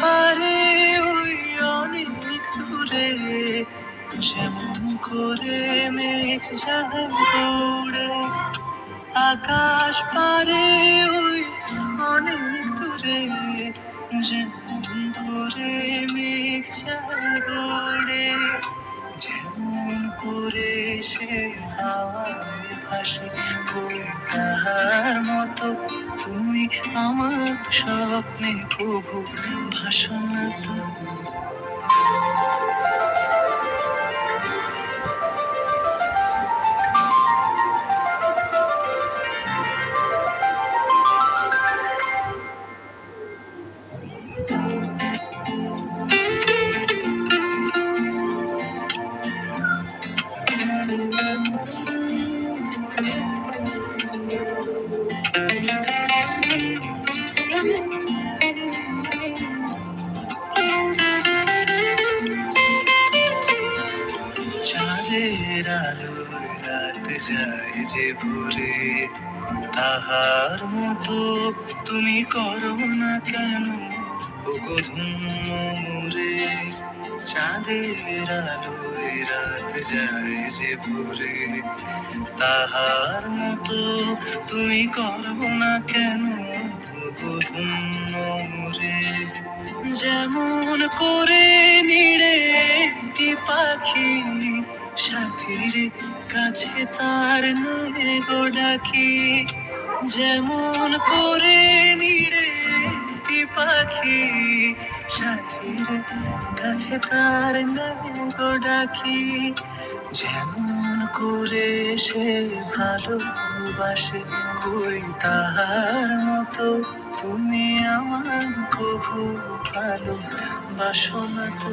পারে ওই অনেক দূরে, যেমন করে মেঘ যায় আকাশ পারে ওই অনেক দূরে, যেমন করে মেঘ যায় যেমন করে সে হাওয়ায় ভাসে ফুল তাহার মতো। তুমি আমার স্বপ্নে প্রভু ভাষণ তো যায় যে ভোরে। তাহার মতো তুমি করো না কেন? ধন্য মোরে চাঁদের আলোয় রাত যায় যে ভোরে। তাহার মতো তুমি করো না কেন? ধন্য মোরে যেমন করে নিড়ে একটি পাখি সাথীর কাছে তার নয় গো ডাকি। যেমন করে নিড়ে পাখি সাথীর কাছে তার নয় গো ডাকি। যেমন করে সে ভালোবাসে কই তাহার মতো। তুমি আমার প্রভু ভালো বাসো না তো।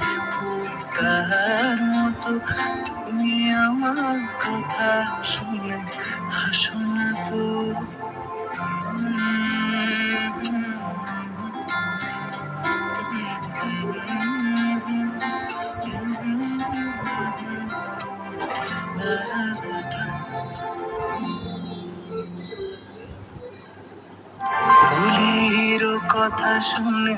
তাহার মতো তুমি আমার কথা শুনে হাসো না তো। কথা শুনে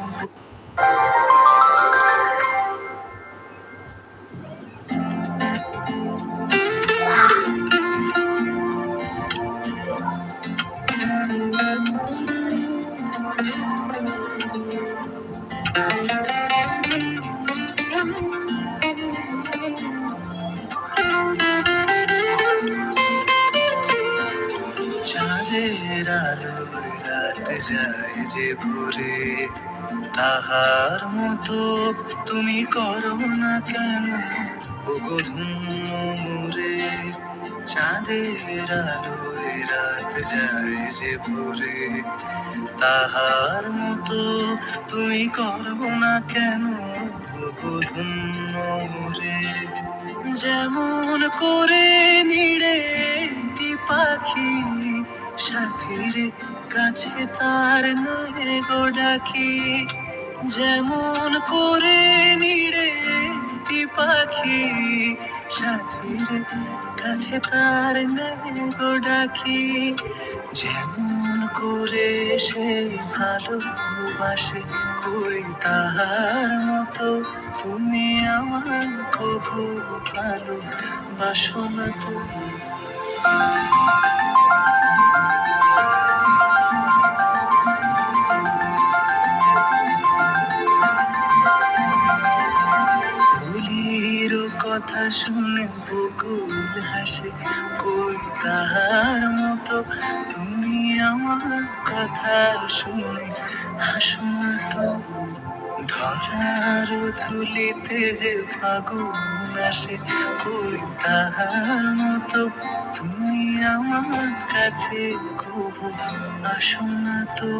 আলোয় রাত যায় যে ভোরে তাহার মতো তুমি করো না কেন? ধন্য মোরে চাঁদের আলোয় রাত যায় যে ভোরে তাহার মতো তুমি করো না কেন ওগো ধন্য মোরে যেমন করে নিড়ে একটি পাখি, সাথীর কাছে তার নয় গো ডাকি। যেমন করে নিড়ে একটি পাখি সাথীর কাছে তার নয় ডাকি। যেমন করে সে ভালোবাসে কই তাহার মতো। তুমি আমার কবু ভালো বাসনা তো। কথা শুনে বকুল হাসে কই তাহার মতো তুমি আমার কথা শুনে হাসো না তো। ধরার ধুলিতে যে ফাগুন আসে, ওই তাহার মতো তুমি আমার কাছে কবু। আসো না তো।